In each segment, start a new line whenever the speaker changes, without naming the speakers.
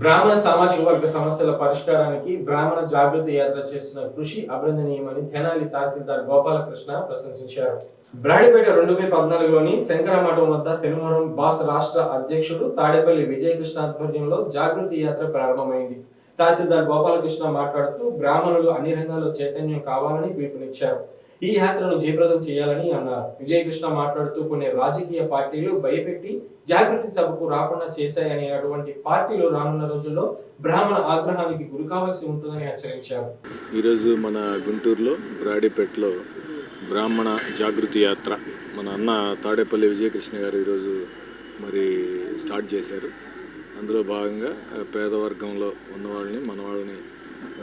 బ్రాహ్మణ సామాజిక వర్గ సమస్యల పరిష్కారానికి బ్రాహ్మణ జాగృతి యాత్ర చేస్తున్న కృషి అభినందనీయమని తెనాలి తహసీల్దార్ గోపాలకృష్ణ ప్రశంసించారు. బ్రాడిపేట రెండు వేల పద్నాలుగులోని శంకరమఠం వద్ద శనివారం బాస్ రాష్ట్ర అధ్యక్షుడు తాడేపల్లి విజయకృష్ణ ఆధ్వర్యంలో జాగృతి యాత్ర ప్రారంభమైంది. తహసీల్దార్ గోపాలకృష్ణ మాట్లాడుతూ బ్రాహ్మణులు అన్ని రంగాల్లో చైతన్యం కావాలని పిలుపునిచ్చారు. ఈ యాత్రను జయప్రదం చేయాలని అన్నారు. విజయకృష్ణ మాట్లాడుతూ కొన్ని రాజకీయ పార్టీలు భయపెట్టి జాగృతి సభకు రాకుండా చేశాయని అటువంటి పార్టీలు రానున్న రోజుల్లో బ్రాహ్మణ ఆగ్రహానికి గురి కావాల్సి ఉంటుందని హెచ్చరించారు.
ఈరోజు మన గుంటూరులో బ్రాడీపేటలో బ్రాహ్మణ జాగృతి యాత్ర. మన అన్న తాడేపల్లి విజయకృష్ణ గారు ఈరోజు మరి స్టార్ట్ చేశారు. అందులో భాగంగా పేదవర్గంలో పేద వర్గంలో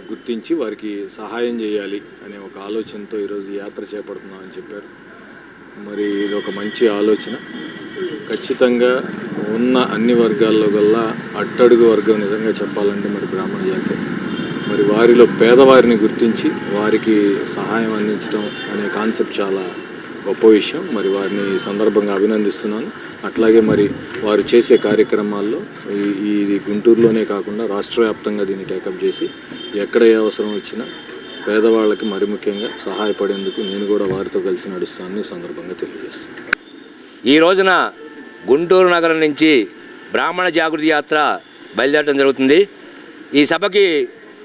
గుర్తించి వారికి సహాయం చేయాలి అనే ఒక ఆలోచనతో ఈరోజు యాత్ర యాత్ర చేపడుతున్నామని చెప్పారు. మరి ఇది ఒక మంచి ఆలోచన. ఖచ్చితంగా ఉన్న అన్ని వర్గాల్లో గల్లా అట్టడుగు వర్గం నిజంగా చెప్పాలంటే మరి బ్రాహ్మణ జాతి. మరి వారిలో పేదవారిని గుర్తించి వారికి సహాయం అందించడం అనే కాన్సెప్ట్ చాలా గొప్ప విషయం. మరి వారిని ఈ సందర్భంగా అభినందిస్తున్నాను. అట్లాగే మరి వారు చేసే కార్యక్రమాల్లో ఈ ఇది గుంటూరులోనే కాకుండా రాష్ట్ర వ్యాప్తంగా దీన్ని టేకప్ చేసి ఎక్కడ ఏ అవసరం వచ్చినా పేదవాళ్ళకి మరి ముఖ్యంగా సహాయపడేందుకు నేను కూడా వారితో కలిసి నడుస్తానని సందర్భంగా తెలియజేస్తాను
ఈ రోజున గుంటూరు నగరం నుంచి బ్రాహ్మణ జాగృతి యాత్ర బయలుదేరడం జరుగుతుంది. ఈ సభకి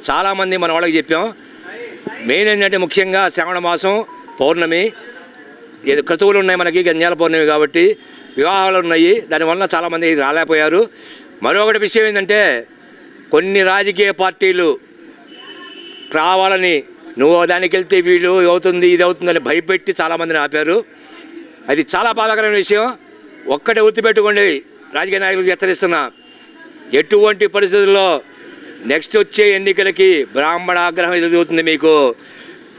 చాలామంది మన వాళ్ళకి చెప్పాం. మెయిన్ ఏంటంటే ముఖ్యంగా శ్రావణ మాసం పౌర్ణమి క్రతువులు ఉన్నాయి మనకి గంజాల పౌర్ణమి కాబట్టి వివాహాలు ఉన్నాయి. దానివల్ల చాలామంది రాలేకపోయారు. మరొకటి విషయం ఏంటంటే కొన్ని రాజకీయ పార్టీలు రావాలని నువ్వు దానికి వెళ్తే వీళ్ళు అవుతుంది ఇది అవుతుందని భయపెట్టి చాలామందిని ఆపారు. అది చాలా బాధాకరమైన విషయం. ఒక్కటే గుర్తుపెట్టుకోండి రాజకీయ నాయకులకు హెచ్చరిస్తున్నా. ఎటువంటి పరిస్థితుల్లో నెక్స్ట్ వచ్చే ఎన్నికలకి బ్రాహ్మణ ఆగ్రహం ఎదుగుతుంది మీకు.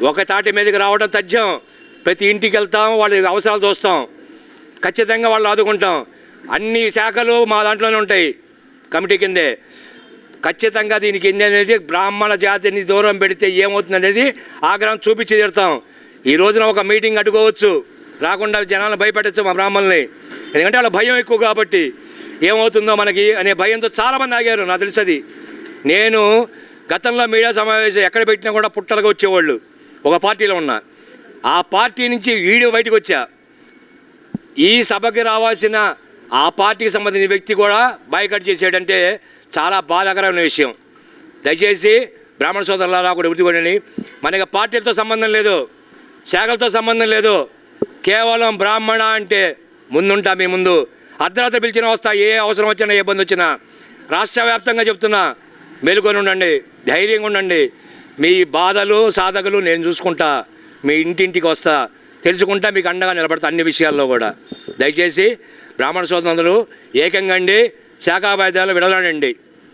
ఒక తాటి మీదకి రావడం తథ్యం. ప్రతి ఇంటికి వెళ్తాం వాళ్ళ అవసరాలు చూస్తాం. ఖచ్చితంగా వాళ్ళు ఆదుకుంటాం. అన్ని శాఖలు మా దాంట్లోనే ఉంటాయి కమిటీ కిందే. ఖచ్చితంగా దీనికి ఎన్ని అనేది బ్రాహ్మణ జాతిని దూరం పెడితే ఏమవుతుంది అనేది ఆగ్రహం చూపించి తీరుతాం. ఈ రోజున ఒక మీటింగ్ అడ్డుకోవచ్చు. రాకుండా జనాలను భయపెట్టచ్చు మా బ్రాహ్మణుల్ని. ఎందుకంటే వాళ్ళ భయం ఎక్కువ కాబట్టి ఏమవుతుందో మనకి అనే భయంతో చాలామంది ఆగారు నాకు తెలిసది. నేను గతంలో మీడియా సమావేశం ఎక్కడ పెట్టినా కూడా పుట్టలుగా వచ్చేవాళ్ళు. ఒక పార్టీలో ఉన్నా. ఆ పార్టీ నుంచి వీడియో బయటకు వచ్చా. ఈ సభకి రావాల్సిన ఆ పార్టీకి సంబంధించిన వ్యక్తి కూడా బాయ్కట్ చేసాడంటే చాలా బాధాకరమైన విషయం. దయచేసి బ్రాహ్మణ సోదరులారా కూడా గుర్తుకోండి మనకి పార్టీలతో సంబంధం లేదు శాఖలతో సంబంధం లేదు. కేవలం బ్రాహ్మణ అంటే ముందుంటా మీ ముందు. అర్ధరాత్రి పిలిచిన వస్తా ఏ అవసరం వచ్చినా ఏ ఇబ్బంది వచ్చినా. రాష్ట్ర వ్యాప్తంగా చెప్తున్నా మేలుకొని ఉండండి ధైర్యంగా ఉండండి. మీ బాధలు సాధకులు నేను చూసుకుంటా. మీ ఇంటింటికి వస్తా. తెలుసుకుంటా మీకు అండగా నిలబడతా అన్ని విషయాల్లో కూడా. దయచేసి బ్రాహ్మణ సోదరులందరూ ఏకంగా అండి శాఖాబాధ్యాలు విడలాడండి